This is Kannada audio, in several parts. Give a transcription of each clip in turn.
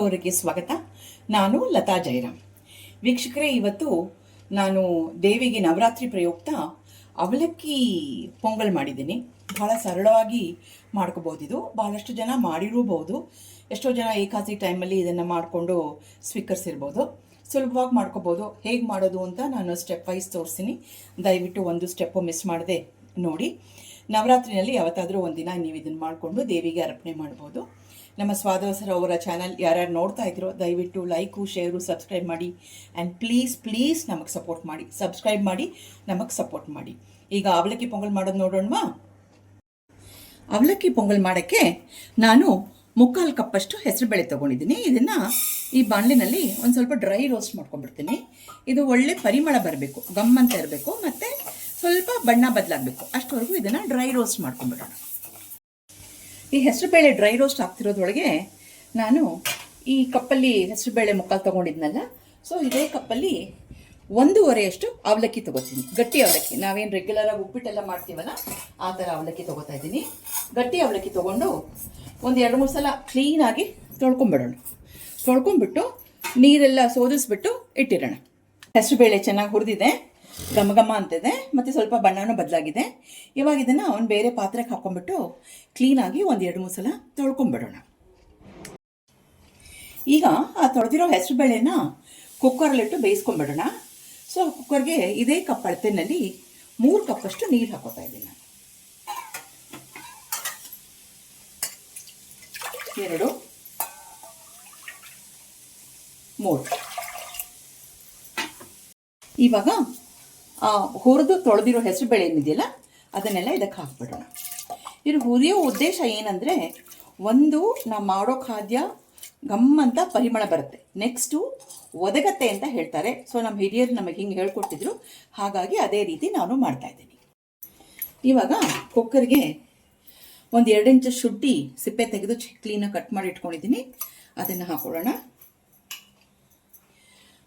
ಅವರಿಗೆ ಸ್ವಾಗತ. ನಾನು ಲತಾ ಜೈರಾಮ್ ವೀಕ್ಷಕರೇ, ಇವತ್ತು ನಾನು ದೇವಿಗೆ ನವರಾತ್ರಿ ಪ್ರಯುಕ್ತ ಅವಲಕ್ಕಿ ಪೊಂಗಲ್ ಮಾಡಿದ್ದೀನಿ. ಬಹಳ ಸರಳವಾಗಿ ಮಾಡ್ಕೋಬೋದಿದು ಭಾಳಷ್ಟು ಜನ ಮಾಡಿರೂಬಹುದು. ಎಷ್ಟೋ ಜನ ಏಕಾಸಿ ಟೈಮಲ್ಲಿ ಇದನ್ನು ಮಾಡಿಕೊಂಡು ಸ್ವೀಕರಿಸಿರ್ಬೋದು. ಸುಲಭವಾಗಿ ಮಾಡ್ಕೋಬೋದು. ಹೇಗೆ ಮಾಡೋದು ಅಂತ ನಾನು ಸ್ಟೆಪ್ ವೈಸ್ ತೋರಿಸ್ತೀನಿ. ದಯವಿಟ್ಟು ಒಂದು ಸ್ಟೆಪ್ಪು ಮಿಸ್ ಮಾಡದೆ ನೋಡಿ. ನವರಾತ್ರಿನಲ್ಲಿ ಯಾವತ್ತಾದರೂ ಒಂದಿನ ನೀವು ಇದನ್ನು ಮಾಡಿಕೊಂಡು ದೇವಿಗೆ ಅರ್ಪಣೆ ಮಾಡ್ಬೋದು. ನಮ್ಮ ಸ್ವಾದವಸರ ಅವರ ಚಾನಲ್ ಯಾರ್ಯಾರು ನೋಡ್ತಾ ಇದ್ರೋ ದಯವಿಟ್ಟು ಲೈಕು ಶೇರು ಸಬ್ಸ್ಕ್ರೈಬ್ ಮಾಡಿ. ಆ್ಯಂಡ್ ಪ್ಲೀಸ್ ಪ್ಲೀಸ್ ನಮಗೆ ಸಪೋರ್ಟ್ ಮಾಡಿ. ಸಬ್ಸ್ಕ್ರೈಬ್ ಮಾಡಿ, ನಮಗೆ ಸಪೋರ್ಟ್ ಮಾಡಿ. ಈಗ ಅವಲಕ್ಕಿ ಪೊಂಗಲ್ ಮಾಡೋದು ನೋಡೋಣವಾ? ಅವಲಕ್ಕಿ ಪೊಂಗಲ್ ಮಾಡೋಕ್ಕೆ ನಾನು ಮುಕ್ಕಾಲು ಕಪ್ಪಷ್ಟು ಹೆಸರುಬೇಳೆ ತೊಗೊಂಡಿದ್ದೀನಿ. ಇದನ್ನು ಈ ಬಾಣಲಿನಲ್ಲಿ ಒಂದು ಸ್ವಲ್ಪ ಡ್ರೈ ರೋಸ್ಟ್ ಮಾಡ್ಕೊಂಡ್ಬಿಡ್ತೀನಿ. ಇದು ಒಳ್ಳೆ ಪರಿಮಳ ಬರಬೇಕು ಗಮ್ಮಂತ ಇರಬೇಕು, ಮತ್ತು ಸ್ವಲ್ಪ ಬಣ್ಣ ಬದಲಾಗಬೇಕು. ಅಷ್ಟವರೆಗೂ ಇದನ್ನು ಡ್ರೈ ರೋಸ್ಟ್ ಮಾಡ್ಕೊಂಡ್ಬಿಡೋಣ. ಈ ಹೆಸರುಬೇಳೆ ಡ್ರೈ ರೋಸ್ಟ್ ಆಗ್ತಿರೋದ್ರೊಳಗೆ ನಾನು ಈ ಕಪ್ಪಲ್ಲಿ ಹೆಸರುಬೇಳೆ ಮುಕ್ಕಾಲು ತೊಗೊಂಡಿದ್ನಲ್ಲ ಸೊ ಇದೇ ಕಪ್ಪಲ್ಲಿ ಒಂದೂವರೆಯಷ್ಟು ಅವಲಕ್ಕಿ ತೊಗೋತೀನಿ. ಗಟ್ಟಿ ಅವಲಕ್ಕಿ. ನಾವೇನು ರೆಗ್ಯುಲರಾಗಿ ಉಪ್ಪಿಟ್ಟೆಲ್ಲ ಮಾಡ್ತೀವಲ್ಲ, ಆ ಥರ ಅವಲಕ್ಕಿ ತೊಗೋತಾ ಇದ್ದೀನಿ. ಗಟ್ಟಿ ಅವಲಕ್ಕಿ ತೊಗೊಂಡು ಒಂದು ಎರಡು ಮೂರು ಸಲ ಕ್ಲೀನಾಗಿ ತೊಳ್ಕೊಂಬಿಡೋಣ. ತೊಳ್ಕೊಂಬಿಟ್ಟು ನೀರೆಲ್ಲ ಸೋದಿಸ್ಬಿಟ್ಟು ಇಟ್ಟಿರೋಣ. ಹೆಸರುಬೇಳೆ ಚೆನ್ನಾಗಿ ಹುರಿದಿದೆ. ಘಮ ಘಮ ಅಂತಿದೆ, ಮತ್ತು ಸ್ವಲ್ಪ ಬಣ್ಣನೂ ಬದಲಾಗಿದೆ. ಇವಾಗ ಇದನ್ನು ಒಂದು ಬೇರೆ ಪಾತ್ರೆಗೆ ಹಾಕೊಂಡ್ಬಿಟ್ಟು ಕ್ಲೀನಾಗಿ ಒಂದು ಎರಡು ಮೂರು ಸಲ ತೊಳ್ಕೊಂಬಿಡೋಣ ಈಗ ಆ ತೊಳೆದಿರೋ ಹೆಸರು ಬೇಳೆನ ಕುಕ್ಕರಲ್ಲಿಟ್ಟು ಬೇಯಿಸ್ಕೊಂಬಿಡೋಣ ಸೊ ಕುಕ್ಕರ್ಗೆ ಇದೇ ಕಪ್ ಅಳತೆನಲ್ಲಿ ಮೂರು ಕಪ್ಪಷ್ಟು ನೀರು ಹಾಕೋತಾ ಇದ್ದೀನಿ. ನಾನು ಎರಡು, ಮೂರು. ಇವಾಗ ಹುರಿದು ತೊಳೆದಿರೋ ಹೆಸರು ಬೇಳೆ ಏನಿದೆಯಲ್ಲ, ಅದನ್ನೆಲ್ಲ ಇದಕ್ಕೆ ಹಾಕ್ಬಿಡೋಣ. ಇದು ಹುರಿಯೋ ಉದ್ದೇಶ ಏನಂದರೆ, ಒಂದು ನಾವು ಮಾಡೋ ಖಾದ್ಯ ಗಮ್ ಅಂತ ಪರಿಮಳ ಬರುತ್ತೆ. ನೆಕ್ಸ್ಟು ಒದಗತ್ತೆ ಅಂತ ಹೇಳ್ತಾರೆ. ಸೊ ನಮ್ಮ ಹಿರಿಯರು ನಮಗೆ ಹಿಂಗೆ ಹೇಳ್ಕೊಟ್ಟಿದ್ರು. ಹಾಗಾಗಿ ಅದೇ ರೀತಿ ನಾನು ಮಾಡ್ತಾ ಇದ್ದೀನಿ. ಇವಾಗ ಕುಕ್ಕರ್ಗೆ ಒಂದು ಎರಡು ಇಂಚು ಶುಂಠಿ ಸಿಪ್ಪೆ ತೆಗೆದು ಕ್ಲೀನಾಗಿ ಕಟ್ ಮಾಡಿ ಇಟ್ಕೊಂಡಿದ್ದೀನಿ. ಅದನ್ನು ಹಾಕೊಳ್ಳೋಣ.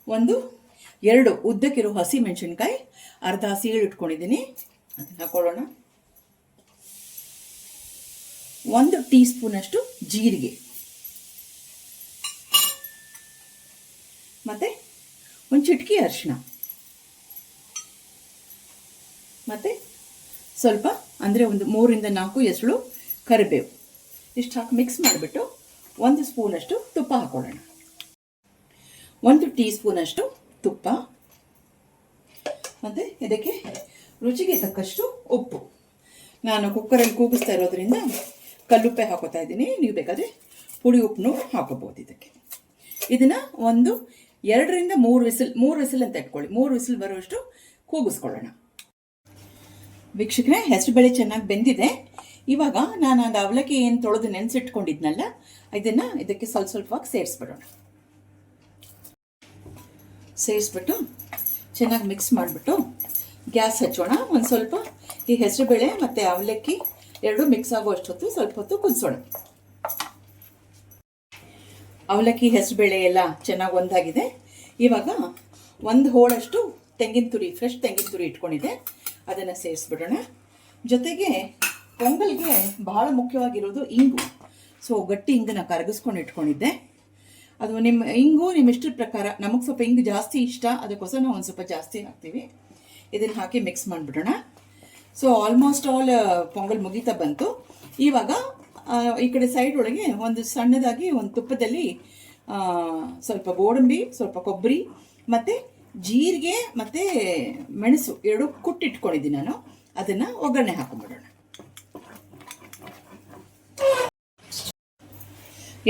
ಒಂದು ಎರಡು ಉದ್ದಕ್ಕಿರೋ ಹಸಿ ಮೆಣಸಿನ್ಕಾಯಿ, ಅರ್ಧ ಸೀಳು ಇಟ್ಕೊಂಡಿದ್ದೀನಿ. ಅದನ್ನು ಹಾಕೊಳ್ಳೋಣ. ಒಂದು ಟೀ ಸ್ಪೂನಷ್ಟು ಜೀರಿಗೆ. ಮತ್ತೆ ಒಂದು ಚಿಟಕಿ ಅರಿಶಿನ ಮತ್ತೆ ಸ್ವಲ್ಪ, ಅಂದರೆ ಒಂದು ಮೂರಿಂದ ನಾಲ್ಕು ಎಸಳು ಕರಿಬೇವು. ಇಷ್ಟು ಹಾಕಿ ಮಿಕ್ಸ್ ಮಾಡಿಬಿಟ್ಟು ಒಂದು ಸ್ಪೂನಷ್ಟು ತುಪ್ಪ ಹಾಕೊಳ್ಳೋಣ. ಒಂದು ಟೀ ಸ್ಪೂನಷ್ಟು ತುಪ್ಪ, ಮತ್ತು ಇದಕ್ಕೆ ರುಚಿಗೆ ತಕ್ಕಷ್ಟು ಉಪ್ಪು. ನಾನು ಕುಕ್ಕರಲ್ಲಿ ಕೂಗಿಸ್ತಾ ಇರೋದ್ರಿಂದ ಕಲ್ಲುಪ್ಪೆ ಹಾಕೋತಾ ಇದ್ದೀನಿ. ನೀವು ಬೇಕಾದರೆ ಪುಡಿ ಉಪ್ಪನ್ನು ಹಾಕೋಬೋದು ಇದಕ್ಕೆ. ಇದನ್ನು ಒಂದು ಎರಡರಿಂದ ಮೂರು ವಿಸಿಲ್ ಮೂರು ವಿಸಿಲ್ ಅಂತ ಇಟ್ಕೊಳ್ಳಿ. ಮೂರು ವಿಸಿಲ್ ಬರುವಷ್ಟು ಕೂಗಿಸ್ಕೊಳ್ಳೋಣ. ವೀಕ್ಷಕರೇ ಹೆಸರುಬೇಳೆ ಚೆನ್ನಾಗಿ ಬೆಂದಿದೆ. ಇವಾಗ ನಾನು ಅದು ಅವಲಕ್ಕಿ ಏನು ತೊಳೆದು ನೆನೆಸಿಟ್ಕೊಂಡಿದ್ನಲ್ಲ, ಇದನ್ನು ಇದಕ್ಕೆ ಸ್ವಲ್ಪ ಸ್ವಲ್ಪವಾಗಿ ಸೇರಿಸ್ಬಿಡೋಣ. ಸೇರಿಸ್ಬಿಟ್ಟು ಚೆನ್ನಾಗಿ ಮಿಕ್ಸ್ ಮಾಡಿಬಿಟ್ಟು ಗ್ಯಾಸ್ ಹಚ್ಚೋಣ. ಒಂದು ಸ್ವಲ್ಪ ಈ ಹೆಸರುಬೇಳೆ ಮತ್ತು ಅವಲಕ್ಕಿ ಎರಡು ಮಿಕ್ಸ್ ಆಗೋ ಅಷ್ಟೊತ್ತು ಸ್ವಲ್ಪ ಹೊತ್ತು ಕುದಿಸೋಣ. ಅವಲಕ್ಕಿ, ಹೆಸರುಬೇಳೆ ಎಲ್ಲ ಚೆನ್ನಾಗಿ ಒಂದಾಗಿದೆ. ಇವಾಗ ಒಂದು ಹೋಳಷ್ಟು ತೆಂಗಿನ ತುರಿ ಫ್ರೆಶ್ ತೆಂಗಿನ ತುರಿ ಇಟ್ಕೊಂಡಿದೆ ಅದನ್ನು ಸೇರಿಸ್ಬಿಡೋಣ. ಜೊತೆಗೆ ಪೊಂಗಲ್ಗೆ ಬಹಳ ಮುಖ್ಯವಾಗಿರೋದು ಇಂಗು. ಸೊ ಗಟ್ಟಿ ಇಂಗನ್ನು ಕರಗಿಸ್ಕೊಂಡು ಇಟ್ಕೊಂಡಿದ್ದೆ. ಅದು ನಿಮ್ಮ, ಇಂಗು ನಿಮ್ಮ ಇಷ್ಟ ಪ್ರಕಾರ ನಮಗೆ ಸ್ವಲ್ಪ ಹಿಂಗೆ ಜಾಸ್ತಿ ಇಷ್ಟ, ಅದಕ್ಕೋಸ್ಕರ ನಾವು ಒಂದು ಸ್ವಲ್ಪ ಜಾಸ್ತಿ ಹಾಕ್ತೀವಿ. ಇದನ್ನು ಹಾಕಿ ಮಿಕ್ಸ್ ಮಾಡಿಬಿಡೋಣ. ಸೊ ಆಲ್ಮೋಸ್ಟ್ ಆಲ್ ಪೊಂಗಲ್ ಮುಗೀತಾ ಬಂತು. ಇವಾಗ ಈ ಕಡೆ ಸೈಡ್ ಒಳಗೆ ಒಂದು ಸಣ್ಣದಾಗಿ ಒಂದು ತುಪ್ಪದಲ್ಲಿ ಸ್ವಲ್ಪ ಗೋಡಂಬಿ, ಸ್ವಲ್ಪ ಕೊಬ್ಬರಿ, ಮತ್ತು ಜೀರಿಗೆ, ಮತ್ತು ಮೆಣಸು ಎರಡು ಕುಟ್ಟಿಟ್ಕೊಂಡಿದ್ದೀನಿ ನಾನು. ಅದನ್ನು ಒಗ್ಗರಣೆ ಹಾಕೊಂಡ್ಬಿಡೋಣ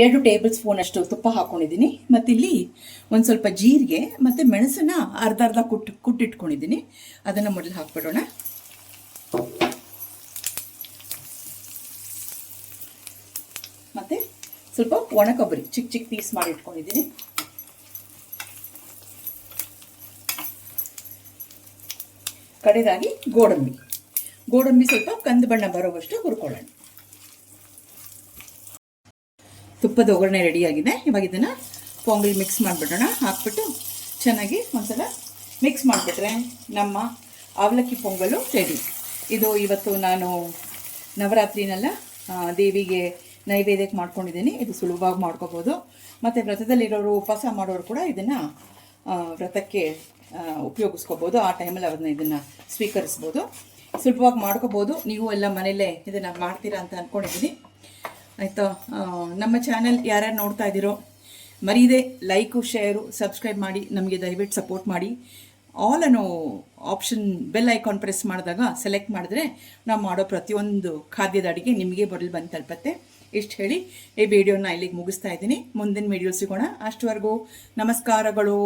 ಎರಡು ಟೇಬಲ್ ಸ್ಪೂನ್ ಅಷ್ಟು ತುಪ್ಪ ಹಾಕೊಂಡಿದ್ದೀನಿ. ಮತ್ತು ಇಲ್ಲಿ ಒಂದು ಸ್ವಲ್ಪ ಜೀರಿಗೆ ಮತ್ತು ಮೆಣಸನ್ನ ಅರ್ಧ ಅರ್ಧ ಕುಟ್ಟು ಕುಟ್ಟಿಟ್ಕೊಂಡಿದ್ದೀನಿ. ಅದನ್ನು ಮೊದಲು ಹಾಕ್ಬಿಡೋಣ. ಮತ್ತು ಸ್ವಲ್ಪ ಒಣ ಕೊಬ್ಬರಿ ಚಿಕ್ಕ ಚಿಕ್ಕ ಪೀಸ್ ಮಾಡಿ ಇಟ್ಕೊಂಡಿದ್ದೀನಿ ಕಡೆದಾಗಿ ಗೋಡಂಬಿ. ಗೋಡಂಬಿ ಸ್ವಲ್ಪ ಕಂದು ಬಣ್ಣ ಬರೋವಷ್ಟು ಹುರ್ಕೊಳ್ಳೋಣ. ತುಪ್ಪದ ಒಗ್ಗರಣೆ ರೆಡಿಯಾಗಿದೆ ಇವಾಗ ಇದನ್ನು ಪೊಂಗಲ್ ಮಿಕ್ಸ್ ಮಾಡಿಬಿಡೋಣ. ಹಾಕ್ಬಿಟ್ಟು ಚೆನ್ನಾಗಿ ಒಂದ್ಸಲ ಮಿಕ್ಸ್ ಮಾಡಿಬಿಟ್ರೆ ನಮ್ಮ ಅವಲಕ್ಕಿ ಪೊಂಗಲು ರೆಡಿ ಇದು ಇವತ್ತು ನಾನು ನವರಾತ್ರಿನೆಲ್ಲ ದೇವಿಗೆ ನೈವೇದ್ಯಕ್ಕೆ ಮಾಡ್ಕೊಂಡಿದ್ದೀನಿ. ಇದು ಸುಲಭವಾಗಿ ಮಾಡ್ಕೋಬೋದು. ಮತ್ತು ವ್ರತದಲ್ಲಿರೋರು ಉಪವಾಸ ಮಾಡೋರು ಕೂಡ ಇದನ್ನು ವ್ರತಕ್ಕೆ ಉಪಯೋಗಿಸ್ಕೋಬೋದು. ಆ ಟೈಮಲ್ಲಿ ಅವ್ರನ್ನ ಇದನ್ನು ಸ್ವೀಕರಿಸ್ಬೋದು. ಸುಲಭವಾಗಿ ಮಾಡ್ಕೋಬೋದು. ನೀವು ಎಲ್ಲ ಮನೆಯಲ್ಲೇ ಇದನ್ನು ಮಾಡ್ತೀರಾ ಅಂತ ಅಂದ್ಕೊಂಡಿದ್ದೀನಿ ಆಯಿತಾ? ನಮ್ಮ ಚಾನಲ್ ಯಾರ್ಯಾರು ನೋಡ್ತಾ ಇದ್ದೀರೋ, ಮರೀದೆ ಲೈಕು, ಶೇರು, ಸಬ್ಸ್ಕ್ರೈಬ್ ಮಾಡಿ, ನಮಗೆ ದಯವಿಟ್ಟು ಸಪೋರ್ಟ್ ಮಾಡಿ. ಆಲ್ ಅನ್ನೋ ಆಪ್ಷನ್ ಬೆಲ್ ಐಕಾನ್ ಪ್ರೆಸ್ ಮಾಡಿದಾಗ ಸೆಲೆಕ್ಟ್ ಮಾಡಿದ್ರೆ ನಾವು ಮಾಡೋ ಪ್ರತಿಯೊಂದು ಖಾದ್ಯದ ಅಡುಗೆ ನಿಮಗೆ ಬರಲಿ ಬಂದು ತಲುಪತ್ತೆ. ಇಷ್ಟು ಹೇಳಿ, ಈ ವಿಡಿಯೋನ ಇಲ್ಲಿಗೆ ಮುಗಿಸ್ತಾ ಇದ್ದೀನಿ. ಮುಂದಿನ ವಿಡಿಯೋ ಸಿಗೋಣ. ಅಷ್ಟುವರೆಗೂ ನಮಸ್ಕಾರಗಳು.